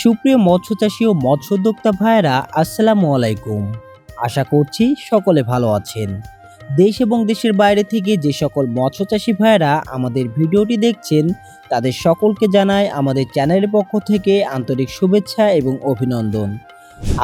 সুপ্রিয় মৎস্য চাষী ও মৎস্যোদ্যোক্তা ভাইয়েরা, আসসালামু আলাইকুম। আশা করছি সকলে ভালো আছেন। দেশ এবং দেশের বাইরে থেকে যে সকল মৎস্য চাষী ভাইয়েরা আমাদের ভিডিওটি দেখছেন, তাদের সকলকে জানায় আমাদের চ্যানেলের পক্ষ থেকে আন্তরিক শুভেচ্ছা এবং অভিনন্দন।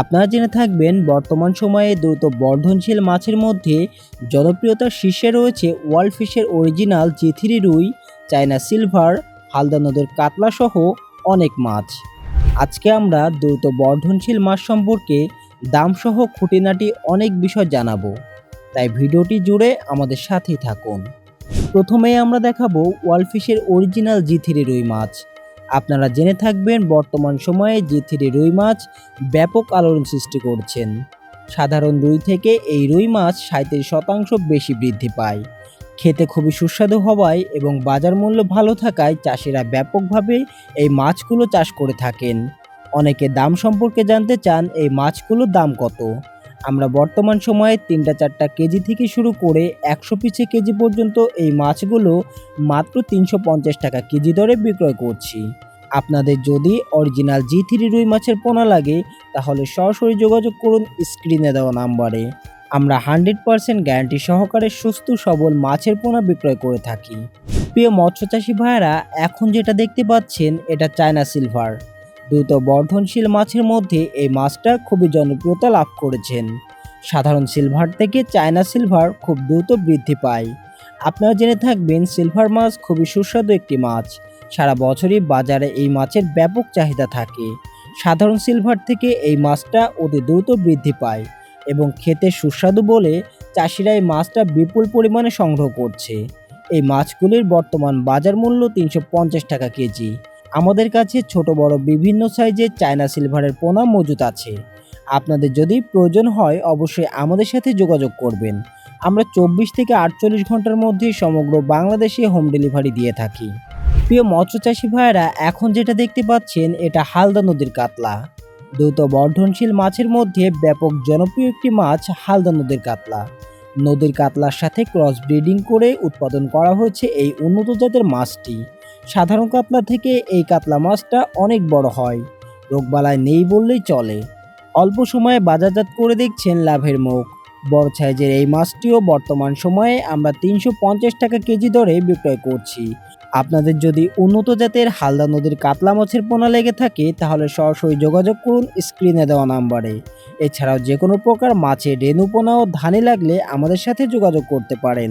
আপনারা জেনে থাকবেন, বর্তমান সময়ে দ্রুত বর্ধনশীল মাছের মধ্যে জনপ্রিয়তার শীর্ষে রয়েছে ওয়ার্ল্ড ফিশের অরিজিনাল জিথিরি রুই, চায়না সিলভার, হালদা নদের কাতলা সহ অনেক মাছ। আজকে আমরা দ্রুত বর্ধনশীল মাছ সম্পর্কে দামসহ খুঁটিনাটি অনেক বিষয় জানাব। তাই ভিডিওটি জুড়ে আমাদের সাথেই থাকুন। প্রথমেই আমরা দেখাবো ওয়ালফিশের অরিজিনাল জিথিরি রুই মাছ। আপনারা জেনে থাকবেন বর্তমান সময়ে জিথিরি রুই মাছ ব্যাপক আলোড়ন সৃষ্টি করছেন। সাধারণ রুই থেকে এই রুই মাছ সাঁত্রিশ শতাংশ বেশি বৃদ্ধি পায়। খেতে খুবই সুস্বাদু হওয়ায় এবং বাজার মূল্য ভালো থাকায় চাষিরা ব্যাপকভাবে এই মাছগুলো চাষ করে থাকেন। অনেকে দাম সম্পর্কে জানতে চান এই মাছগুলোর দাম কত। আমরা বর্তমান সময়ে তিনটা চারটা কেজি থেকে শুরু করে একশো পিছে কেজি পর্যন্ত এই মাছগুলো মাত্র তিনশো পঞ্চাশ টাকা কেজি দরে বিক্রয় করছি। আপনাদের যদি অরিজিনাল জি থ্রি রুই মাছের পোনা লাগে, তাহলে সরাসরি যোগাযোগ করুন স্ক্রিনে দেওয়া নাম্বারে। আমরা হান্ড্রেড পার্সেন্ট গ্যারান্টি সহকারে সুস্থ, সবল মাছের পোনা বিক্রয় করে থাকি। প্রিয় মৎস্যচাষী ভাইয়েরা, এখন যেটা দেখতে পাচ্ছেন, এটা চায়না সিলভার। দ্রুত বর্ধনশীল মাছের মধ্যে এই মাছটা খুবই জনপ্রিয়তা লাভ করেছেন। সাধারণ সিলভার থেকে চায়না সিলভার খুব দ্রুত বৃদ্ধি পায়। আপনারা জেনে থাকবেন, সিলভার মাছ খুবই সুস্বাদু একটি মাছ। সারা বছরই বাজারে এই মাছের ব্যাপক চাহিদা থাকে। সাধারণ সিলভার থেকে এই মাছটা অতি দ্রুত বৃদ্ধি পায়। এবং খেতে সুস্বাদু বলে চাষিরা এই মাছটা বিপুল পরিমাণে সংগ্রহ করছে। এই মাছগুলির বর্তমান বাজার মূল্য তিনশো পঞ্চাশ টাকা কেজি। আমাদের কাছে ছোট, বড়, বিভিন্ন সাইজের চায়না সিলভারের পোনা মজুত আছে। আপনাদের যদি প্রয়োজন হয়, অবশ্যই আমাদের সাথে যোগাযোগ করবেন। আমরা চব্বিশ থেকে আটচল্লিশ ঘণ্টার মধ্যে সমগ্র বাংলাদেশে হোম ডেলিভারি দিয়ে থাকি। প্রিয় মৎস্য মৎস্যচাষী ভাইয়েরা, এখন যেটা দেখতে পাচ্ছেন, এটা হালদা নদীর কাতলা। দ্রুত বর্ধনশীল মাছের মধ্যে ব্যাপক জনপ্রিয় একটি মাছ হালদা নদীর কাতলা। নদীর কাতলার সাথে ক্রস ব্রিডিং করে উৎপাদন করা হয়েছে এই উন্নত জাতের মাছটি। সাধারণ কাতলা থেকে এই কাতলা মাছটা অনেক বড় হয়। রোগবালায় নেই বললেই চলে। অল্প সময়ে বাজারজাত করে দেখছেন লাভের মুখ। বড় সাইজের এই মাছটিও বর্তমান সময়ে আমরা তিনশো পঞ্চাশ টাকা কেজি দরে বিক্রয় করছি। আপনাদের যদি উন্নত জাতের হালদা নদীর কাতলা মাছের পোনা লেগে থাকে, তাহলে সরাসরি যোগাযোগ করুন স্ক্রিনে দেওয়া নাম্বারে। এছাড়াও যে কোনো প্রকার মাছের রেণু পোনা ও ধানে লাগলে আমাদের সাথে যোগাযোগ করতে পারেন।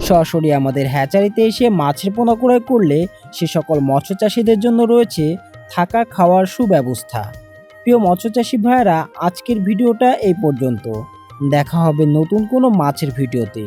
সরাসরি আমাদের হ্যাচারিতে এসে মাছের পোনা ক্রয় করলে সে সকল মৎস্য চাষিদের জন্য রয়েছে থাকা খাওয়ার সুব্যবস্থা। প্রিয় মৎস্যচাষী ভাইয়েরা, আজকের ভিডিওটা এই পর্যন্ত। দেখা হবে নতুন কোনো মাছের ভিডিওতে।